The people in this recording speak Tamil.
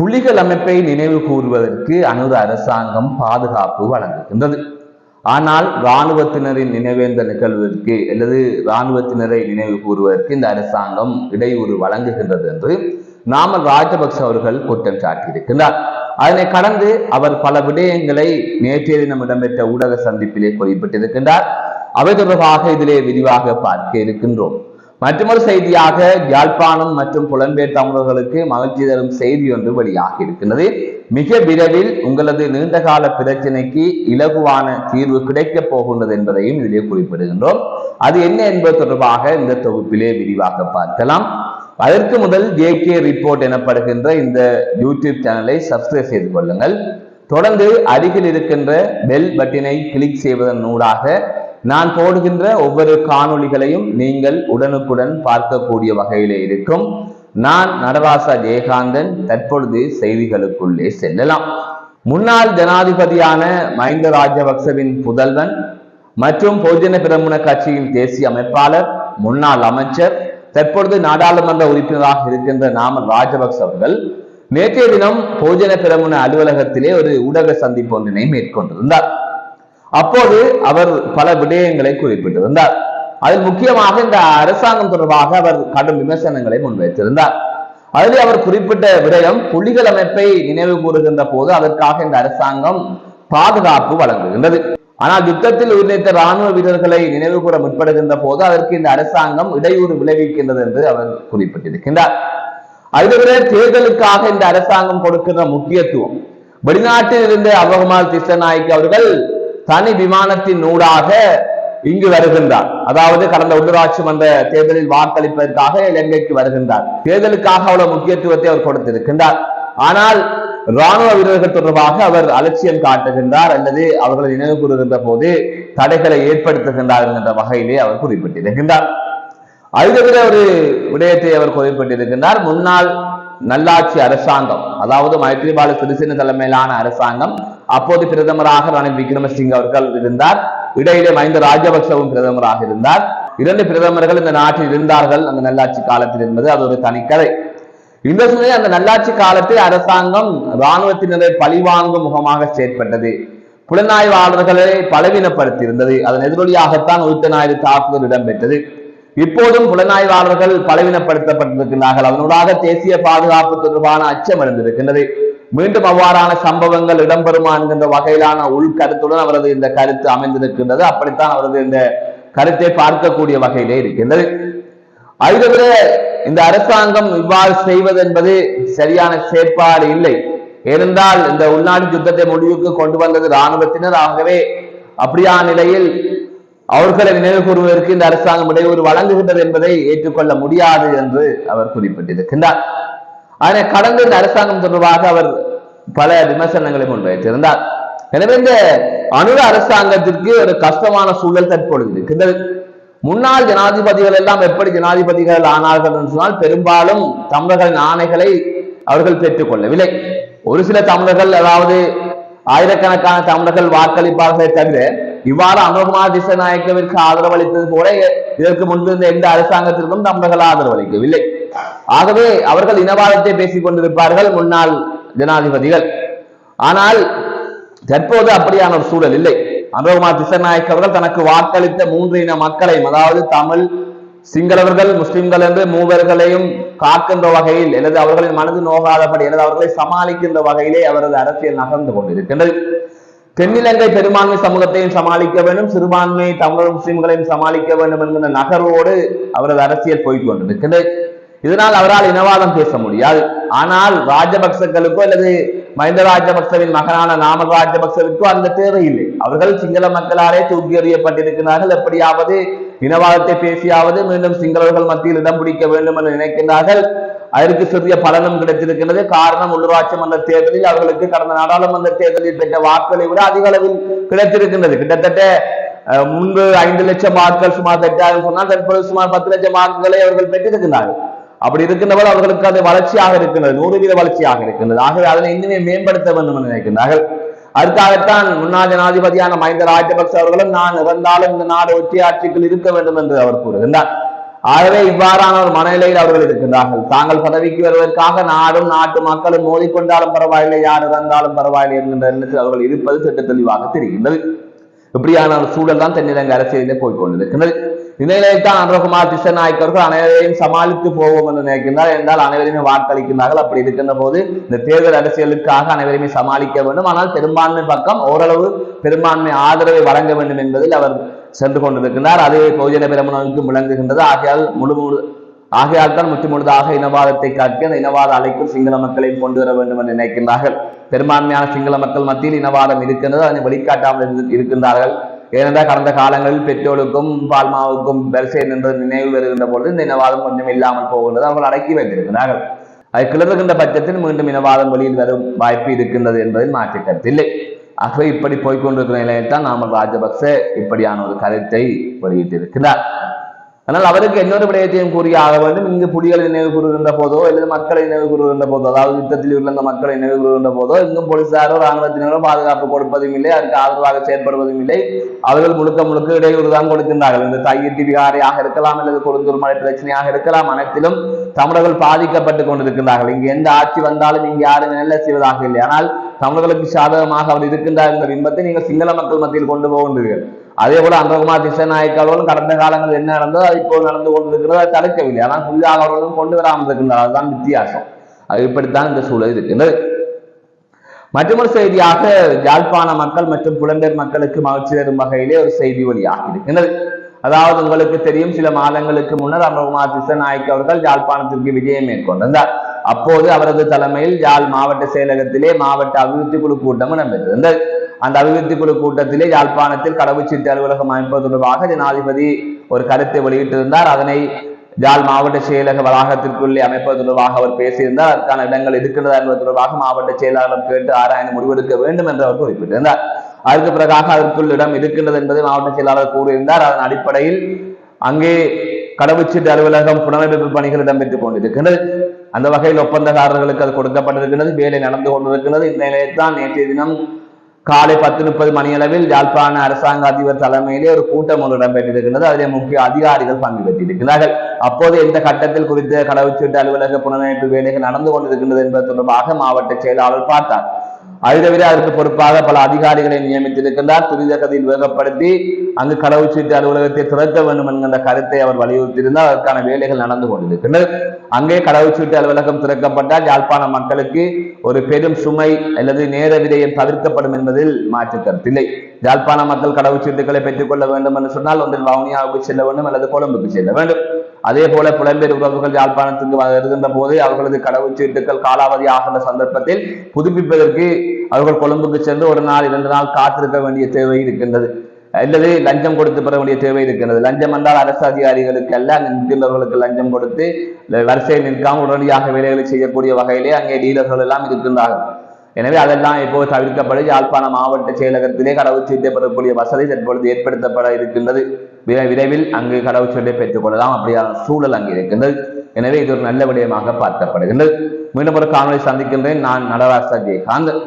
புலிகள் அமைப்பை நினைவு கூறுவதற்கு அனுர அரசாங்கம் பாதுகாப்பு வழங்குகின்றது. ஆனால் இராணுவத்தினரின் நினைவேந்த நிகழ்வதற்கு அல்லது இராணுவத்தினரை நினைவு கூறுவதற்கு இந்த அரசாங்கம் இடையூறு வழங்குகின்றது என்று நாமல் ராஜபக்ச அவர்கள் குற்றம் சாட்டியிருக்கின்றார். அதனை கடந்து அவர் பல விடயங்களை நேற்றைய தினம் இடம்பெற்ற ஊடக சந்திப்பிலே குறிப்பிட்டிருக்கின்றார். அவை தொடர்பாக இதிலே விரிவாக பார்க்க இருக்கின்றோம். மற்றொரு செய்தியாக யாழ்ப்பாணம் மற்றும் புலம்பெயர் தமிழர்களுக்கு மகிழ்ச்சி தரும் செய்தி ஒன்று வெளியாகி இருக்கின்றது மிக விரைவில் உங்களது நீண்டகால பிரச்சனைக்கு இலகுவான தீர்வு கிடைக்கப் போகின்றது என்பதையும் இதிலே குறிப்பிடுகின்றோம். அது என்ன என்பது தொடர்பாக இந்த தொகுப்பிலே விரிவாக பார்க்கலாம். அதற்கு முதல் ஜே கே ரிப்போர்ட் எனப்படுகின்ற இந்த யூடியூப் சேனலை சப்ஸ்கிரைப் செய்து கொள்ளுங்கள். தொடர்ந்து அருகில் இருக்கின்ற பெல் பட்டினை கிளிக் செய்வதன் ஊடாக நான் போடுகின்ற ஒவ்வொரு காணொளிகளையும் நீங்கள் உடனுக்குடன் பார்க்கக்கூடிய வகையிலே இருக்கும். நான் நடராசா ஜெயகாந்தன் தற்பொழுது செய்திகளுக்குள்ளே செல்லலாம். முன்னாள் ஜனாதிபதியான மஹிந்த ராஜபக்சவின் புதல்வன் மற்றும் பொதுஜன பிரமுன கட்சியின் தேசிய அமைப்பாளர் முன்னாள் அமைச்சர் தற்பொழுது நாடாளுமன்ற உறுப்பினராக இருக்கின்ற நாமல் ராஜபக்ச அவர்கள் நேற்றைய தினம் பொதுஜன பிரமுன அலுவலகத்திலே ஒரு ஊடக சந்திப்பு ஒன்றினை மேற்கொண்டிருந்தார். அப்போது அவர் பல விடயங்களை குறிப்பிட்டிருந்தார் அதில் முக்கியமாக இந்த அரசாங்கம் தொடர்பாக அவர் கடும் விமர்சனங்களை முன்வைத்திருந்தார். அதில் அவர் குறிப்பிட்ட விடயம் புலிகள் அமைப்பை நினைவு கூறுகின்ற போது அதற்காக இந்த அரசாங்கம் பாதுகாப்பு வழங்குகின்றது. ஆனால் யுத்தத்தில் உயிரிழந்த ராணுவ வீரர்களை நினைவு கூற முற்படுகின்ற போது அதற்கு இந்த அரசாங்கம் இடையூறு விளைவிக்கின்றது என்று அவர் குறிப்பிட்டிருக்கின்றார். அதுவரை தேர்தலுக்காக இந்த அரசாங்கம் கொடுக்கின்ற முக்கியத்துவம் வெளிநாட்டில் இருந்த அபகமால் திசநாய்க்கு அவர்கள் தனி விமானத்தின் ஊடாக இங்கு வருகின்றார். அதாவது கடந்த உள்ளூராட்சி மன்ற தேர்தலில் வாக்களிப்பதற்காக இலங்கைக்கு வருகின்றார். தேர்தலுக்காக அவ்வளவு முக்கியத்துவத்தை அவர் கொடுத்திருக்கின்றார். ஆனால் ராணுவ வீரர்கள் தொடர்பாக அவர் அலட்சியம் காட்டுகின்றார் அல்லது அவர்களை நினைவு கூறுகின்ற போது தடைகளை ஏற்படுத்துகின்றார் என்கின்ற வகையிலே அவர் குறிப்பிட்டிருக்கின்றார். அது தவிர ஒரு விடயத்தை அவர் குறிப்பிட்டிருக்கின்றார். முன்னாள் நல்லாட்சி அரசாங்கம் அதாவது மைத்ரிபால சிறிசேன தலைமையிலான அரசாங்கம் அப்போது பிரதமராக ரணில் விக்ரமசிங்க அவர்கள் இருந்தார். இடையிலே மஹிந்த ராஜபக்சவும் பிரதமராக இருந்தார். இரண்டு பிரதமர்கள் இந்த நாட்டில் இருந்தார்கள் அந்த நல்லாட்சி காலத்தில் என்பது அது ஒரு தனிக்கதை. இந்த சூழ்நிலை அந்த நல்லாட்சி காலத்தில் அரசாங்கம் இராணுவத்தினரை பழிவாங்கும் முகமாக செயற்பட்டது. புலனாய்வாளர்களை பலவீனப்படுத்தி இருந்தது அதன் எதிரொலியாகத்தான் உயிர்த்த ஞாயிறு தாக்குதல் இடம்பெற்றது. இப்போதும் புலனாய்வாளர்கள் பலவீனப்படுத்தப்பட்டிருக்கிறார்கள். அதனூடாக தேசிய பாதுகாப்பு தொடர்பான அச்சம் எழுந்திருக்கின்றது. மீண்டும் அவ்வாறான சம்பவங்கள் இடம்பெறுமா என்கின்ற வகையிலான உள்கருத்துடன் அவரது இந்த கருத்து அமைந்திருக்கின்றது. அப்படித்தான் அவரது இந்த கருத்தை பார்க்கக்கூடிய வகையிலே இருக்கின்றது. அதுதவிர இந்த அரசாங்கம் இவ்வாறு செய்வது என்பது சரியான செயற்பாடு இல்லை. இருந்தால் இந்த உள்நாட்டு யுத்தத்தை முடிவுக்கு கொண்டு வந்தது இராணுவத்தினர். ஆகவே அப்படியான நிலையில் அவர்களை நினைவு கூறுவதற்கு இந்த அரசாங்கம் இடையூறு வழங்குகின்றது என்பதை ஏற்றுக்கொள்ள முடியாது என்று அவர் குறிப்பிட்டிருக்கின்றார். ஆனால் கடந்த இந்த அரசாங்கம் தொடர்பாக அவர் பல விமர்சனங்களை முன்வைத்திருந்தார். எனவே இந்த அனுர அரசாங்கத்திற்கு ஒரு கஷ்டமான சூழல் தற்பொழுது இருக்கின்றது. முன்னாள் ஜனாதிபதிகள் எல்லாம் எப்படி ஜனாதிபதிகள் ஆனார்கள் என்று சொன்னால் பெரும்பாலும் தமிழர்களின் ஆணைகளை அவர்கள் பெற்றுக்கொள்ளவில்லை. ஒரு சில தமிழர்கள் அதாவது ஆயிரக்கணக்கான தமிழர்கள் வாக்களிப்பார்களே தவிர இவ்வாறு அனுகுமார் திசநாயக்கவிற்கு ஆதரவு அளித்தது போல இதற்கு முன்பிருந்த எந்த அரசாங்கத்திற்கும் தமிழர்கள் ஆதரவு அளிக்கவில்லை ஆகவே அவர்கள் இனவாதத்தை பேசிக் கொண்டிருப்பார்கள் முன்னாள் ஜனாதிபதிகள். ஆனால் தற்போது அப்படியான ஒரு சூழல் இல்லை. அனுரகுமார் திசநாயக் அவர்கள் தனக்கு வாக்களித்த மூன்று இன மக்களையும் அதாவது தமிழ் சிங்களவர்கள் முஸ்லிம்கள் என்று மூவர்களையும் காக்கின்ற வகையில் அல்லது அவர்களின் மனது நோகாதபடி அல்லது அவர்களை சமாளிக்கின்ற வகையிலே அவரது அரசியல் நகர்ந்து கொண்டிருக்கின்றது. தென்னிலங்கை பெரும்பான்மை சமூகத்தையும் சமாளிக்க வேண்டும் சிறுபான்மை தமிழர் முஸ்லிம்களையும் சமாளிக்க வேண்டும் என்கிற நகர்வோடு அவரது அரசியல் போய்க் கொண்டிருக்கின்றது. இதனால் அவரால் இனவாதம் பேச முடியாது. ஆனால் ராஜபக்சர்களுக்கோ அல்லது மஹிந்த ராஜபக்சவின் மகனான நாமல் ராஜபக்சவிற்கோ அந்த தேவை இல்லை அவர்கள் சிங்கள மக்களாலே தூக்கி எறியப்பட்டிருக்கிறார்கள். எப்படியாவது இனவாதத்தை பேசியாவது மீண்டும் சிங்களவர்கள் மத்தியில் இடம் பிடிக்க வேண்டும் என்று நினைக்கின்றார்கள். அதற்கு சிறிய பலனும் கிடைத்திருக்கின்றது. காரணம் உள்ளூராட்சி மன்ற தேர்தலில் அவர்களுக்கு கடந்த நாடாளுமன்ற தேர்தலில் பெற்ற வாக்குகளை விட அதிக அளவில் கிடைத்திருக்கின்றது. கிட்டத்தட்ட முன்பு ஐந்து லட்சம் வாக்குகள் சுமார் பெற்றார்கள் சொன்னால் தற்போது சுமார் பத்து லட்சம் வாக்குகளை அவர்கள் பெற்றிருக்கிறார்கள் அப்படி இருக்கின்றவர் அவர்களுக்கு அது வளர்ச்சியாக இருக்கின்றது நூறு வீத வளர்ச்சியாக இருக்கின்றது. ஆகவே அதனை இன்னுமே மேம்படுத்த வேண்டும் என்று நினைக்கின்றார்கள். அதற்காகத்தான் முன்னாள் ஜனாதிபதியான மஹிந்த ராஜபக்ச அவர்களும் நான் இறந்தாலும் இந்த நாடு ஒற்றை ஆட்சிக்குள் இருக்க வேண்டும் என்று அவர் கூறுகின்றார். ஆகவே இவ்வாறான ஒரு மனநிலையில் அவர்கள் இருக்கின்றார்கள். தாங்கள் பதவிக்கு வருவதற்காக நாடும் நாட்டு மக்களும் மோதிக்கொண்டாலும் பரவாயில்லை யார் இறந்தாலும் பரவாயில்லை என்கின்ற எண்ணத்தில் அவர்கள் இருப்பது திட்ட தெளிவாக தெரிகின்றது. இப்படியான ஒரு சூழல் தான் தென்னிலங்கை அரசியலிலே போய்கொண்டிருக்கின்றது இந்நிலையில்தான் அன்றகுமார் திசநாயக் அவர்கள் அனைவரையும் சமாளித்து போவோம் என்று நினைக்கின்றார் என்றால் அனைவருமே வாக்களிக்கின்றார்கள் அப்படி இருக்கின்ற போது இந்த தேர்தல் அரசியலுக்காக அனைவருமே சமாளிக்க வேண்டும் ஆனால் பெரும்பான்மை பக்கம் ஓரளவு பெரும்பான்மை ஆதரவை வழங்க வேண்டும் என்பதில் அவர் சென்று கொண்டிருக்கின்றார் அதே பௌஜன பெருமனவுக்கு விளங்குகின்றது ஆகையால் முழு முழு ஆகையால் தான் முற்று முழுதாக இனவாதத்தை காட்டி அந்த இனவாத அழைக்கும் சிங்கள மக்களையும் கொண்டு வர வேண்டும் என்று நினைக்கின்றார்கள் பெரும்பான்மையான சிங்கள மக்கள் மத்தியில் இனவாதம் இருக்கின்றது அதனை வெளிக்காட்டாமல் இருந்து- இருக்கின்றார்கள் ஏனென்றால் கடந்த காலங்களில் பெற்றோருக்கும் பால்மாவுக்கும் வரிசை நின்று நினைவு வருகின்ற பொழுது இந்த இனவாதம் கொஞ்சம் இல்லாமல் போகின்றது. அவர்கள் அடக்கி வைத்திருக்கிறார்கள். அது கிளறுகின்ற பட்சத்தில் மீண்டும் இனவாதம் வெளியில் வரும் வாய்ப்பு இருக்கின்றது என்பதில் மாற்றிக்கத்தில்லை ஆகவே இப்படி போய்கொண்டிருக்கிற நிலையில்தான் நாமல் ராஜபக்ச இப்படியான ஒரு கருத்தை வெளியிட்டிருக்கிறார். ஆனால் அவருக்கு இன்னொரு விடயத்தையும் கூறிய ஆக வேண்டும். இங்கு புலிகளை நினைவு கூறுகின்ற போதோ அல்லது மக்களை நினைவு கூறுகின்ற போதோ அதாவது யுத்தத்தில் இருந்த மக்களை நினைவு கூறுகின்ற போதோ இங்கும் போலீசாரோ ராணுவத்தினரோ பாதுகாப்பு கொடுப்பதும் இல்லை அதற்கு ஆதரவாக செயற்படுவதும் இல்லை. அவர்கள் முழுக்க முழுக்க இடையூறு தான் கொடுக்கின்றார்கள். இந்த தையிட்டு விகாரியாக இருக்கலாம் அல்லது கொடுந்தூர் மலை பிரச்சனையாக இருக்கலாம் அனைத்திலும் தமிழர்கள் பாதிக்கப்பட்டு கொண்டிருக்கின்றார்கள். இங்கு எந்த ஆட்சி வந்தாலும் இங்கு யாரும் நல்ல செய்வதாக இல்லை. ஆனால் தமிழர்களுக்கு சாதகமாக அவர் இருக்கின்றார் என்ற பிம்பத்தை நீங்கள் சிங்கள மக்கள் மத்தியில் கொண்டு போகின்றீர்கள். அதே போல அந்தகுமார் திசநாயக் அவர்களும் கடந்த காலங்கள் என்ன நடந்தோ அது இப்போ நடந்து கொண்டிருக்கிறது. அதை தடுக்கவில்லை. ஆனால் புதிதாக அவர்களும் கொண்டு வராமல் இருக்கின்றார் அதுதான் வித்தியாசம். அது இப்படித்தான் இந்த சூழல் இருக்கின்றது. மற்றொரு செய்தியாக யாழ்ப்பாண மக்கள் மற்றும் புலம்பெயர் மக்களுக்கு மகிழ்ச்சி தரும் வகையிலே ஒரு செய்தி வழியாக இருக்கின்றது. அதாவது உங்களுக்கு தெரியும் சில மாதங்களுக்கு முன்னர் அமர்குமார் திசநாயக் அவர்கள் யாழ்ப்பாணத்திற்கு விஜயம் மேற்கொண்டிருந்தார். அப்போது அவரது தலைமையில் யாழ் மாவட்ட செயலகத்திலே மாவட்ட அபிவிருத்தி குழு கூட்டம் இடம்பெற்றிருந்தது. அந்த அபிவிருத்தி குழு கூட்டத்திலே யாழ்ப்பாணத்தில் கடவுச்சீட்டு அலுவலகம் அமைப்பது தொடர்பாக ஜனாதிபதி ஒரு கருத்தை வெளியிட்டிருந்தார். அதனை ஜாழ் மாவட்ட செயலக வளாகத்திற்குள்ளே அமைப்பது தொடர்பாக அவர் பேசியிருந்தார். அதற்கான இடங்கள் இருக்கின்றதா என்பது தொடர்பாக மாவட்ட செயலாளர் கேட்டு ஆராய்ந்து முடிவெடுக்க வேண்டும் என்று அவர் குறிப்பிட்டிருந்தார். அதற்கு பிறகாக அதற்குள் இடம் இருக்கின்றது என்பதை மாவட்ட செயலாளர் கூறியிருந்தார். அதன் அடிப்படையில் அங்கே கடவுச்சீட்டு அலுவலகம் புனரமைப்பு பணிகள் இடம்பெற்றுக் கொண்டிருக்கின்றது. அந்த வகையில் ஒப்பந்தக்காரர்களுக்கு அது கொடுக்கப்பட்டிருக்கிறது வேலை நடந்து கொண்டிருக்கிறது இந்த நிலையத்தான் நேற்றைய தினம் காலை பத்து முப்பது மணியளவில் யாழ்ப்பாண அரசாங்க அதிபர் தலைமையிலே ஒரு கூட்டம் ஒன்று இடம்பெற்றிருக்கிறது அதில் முக்கிய அதிகாரிகள் பங்கு பெற்றிருக்கிறார்கள். அப்போது எந்த கட்டத்தில் குறித்த கடவுச்சீட்டு அலுவலக புனரமைப்பு வேலைகள் நடந்து கொண்டிருக்கின்றது என்பது தொடர்பாக மாவட்ட செயலாளர் பார்த்தார். அதை தவிர அதற்கு பொறுப்பாக பல அதிகாரிகளை நியமித்திருக்கின்றார். துரித கதையில் வேகப்படுத்தி அங்கு கடவுச்சீட்டு அலுவலகத்தை திறக்க வேண்டும் என்கின்ற கருத்தை அவர் வலியுறுத்தியிருந்தார். அதற்கான வேலைகள் நடந்து கொண்டிருக்கின்றது. அங்கே கடவுச்சீட்டு அலுவலகம் திறக்கப்பட்டால் யாழ்ப்பாண மக்களுக்கு ஒரு பெரும் சுமை அல்லது நேர விரயம் தவிர்க்கப்படும் என்பதில் மாற்று கருத்தில்லை யாழ்ப்பாண மக்கள் கடவுச்சீட்டுகளை பெற்றுக்கொள்ள வேண்டும் என்று சொன்னால் ஒன்றில் வவுனியாவுக்கு செல்ல வேண்டும் அல்லது கொழும்புக்கு செல்ல வேண்டும். அதே போல புலம்பெயர் உறவுகள் யாழ்ப்பாணத்துக்கு வருகின்ற போது அவர்களது கடவுச்சீட்டுகள் காலாவதி ஆகின்ற சந்தர்ப்பத்தில் புதுப்பிப்பதற்கு அவர்கள் கொழும்புக்கு சென்று ஒரு நாள் இரண்டு நாள் காத்திருக்க வேண்டிய தேவை இருக்கின்றது. அல்லது லஞ்சம் கொடுத்து பெற வேண்டிய தேவை இருக்கின்றது. லஞ்சம் என்றால் அரசு அதிகாரிகளுக்கு அல்ல அங்கே நிற்கின்றவர்களுக்கு லஞ்சம் கொடுத்து வரிசையில் நிற்காமல் உடனடியாக வேலைகளை செய்யக்கூடிய வகையிலே அங்கே டீலர்கள் எல்லாம் இருக்கின்றார்கள். எனவே அதெல்லாம் இப்போது தவிர்க்கப்பட்டு யாழ்ப்பாண மாவட்ட செயலகத்திலே கடவுச்சீட்டை பெறக்கூடிய வசதி தற்பொழுது ஏற்படுத்தப்பட இருக்கின்றது. விரை- விரைவில் அங்கு கடவுச்சீட்டை பெற்றுக் கொள்ளலாம். அப்படியான சூழல் அங்கே இருக்கின்றது. எனவே இது ஒரு நல்ல விடயமாக பார்க்கப்படுகின்றது. மீண்டும் ஒரு காணொலி சந்திக்கின்றேன். நான் நடராஜா ஜெயகாந்த்.